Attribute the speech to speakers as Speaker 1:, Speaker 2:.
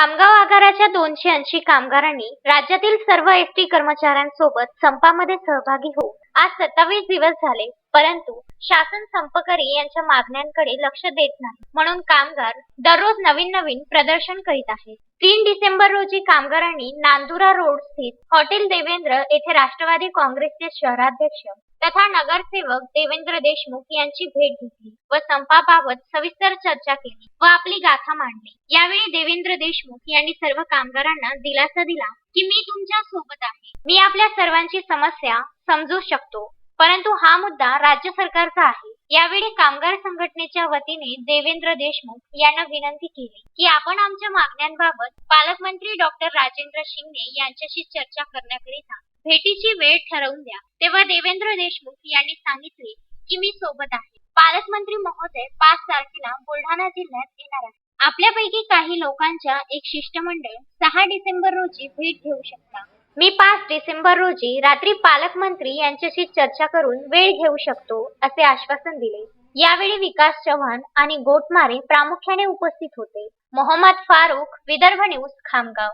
Speaker 1: खामगाव आगाराच्या दोनशे ऐंशी कामगारांनी राज्यातील सर्व एसटी कर्मचाऱ्यांसोबत संपामध्ये सहभागी होऊन आज सत्तावीस दिवस झाले परंतु शासन संपकरी यांच्या मागण्यांकडे लक्ष देत नाही. म्हणून कामगार दररोज नवीन नवीन प्रदर्शन करीत आहेत. तीन डिसेंबर रोजी कामगारांनी नांदुरा रोड स्थित हॉटेल देवेंद्र येथे राष्ट्रवादी काँग्रेसचे शहराध्यक्ष तथा नगरसेवक देवेंद्र देशमुख यांची भेट घेतली व संपाबाबत सविस्तर चर्चा केली व आपली गाथा मांडली. यावेळी देवेंद्र देशमुख यांनी सर्व कामगारांना दिलासा दिला की मी तुमच्यासोबत आहे. मी आपल्या सर्वांची समस्या समजू शकतो. परंतु हा मुद्दा राज्य सरकारचा आहे. यावेळी कामगार संघटनेच्या वतीने देवेंद्र देशमुख यांना विनंती केली की आपण आमच्या मागण्यांबाबत पालकमंत्री डॉक्टर राजेंद्र शिंगणे यांच्याशी चर्चा करण्याकरिता भेटीची वेळ ठरवून द्या. तेव्हा देवेंद्र देशमुख यांनी सांगितले की मी सोबत आहे. पालकमंत्री महोदय पाच तारखेला बुलढाणा जिल्ह्यात येणार आहे आपल्यापैकी काही लोकांच्या एक शिष्टमंडळ सहा डिसेंबर रोजी भेट घेऊ शकता मी पाच डिसेंबर रोजी रात्री पालकमंत्री यांच्याशी चर्चा करून वेळ घेऊ शकतो असे आश्वासन दिले. यावेळी विकास चव्हाण आणि गोटमारे प्रामुख्याने उपस्थित होते. मोहम्मद फारुख विदर्भ न्यूज खामगाव.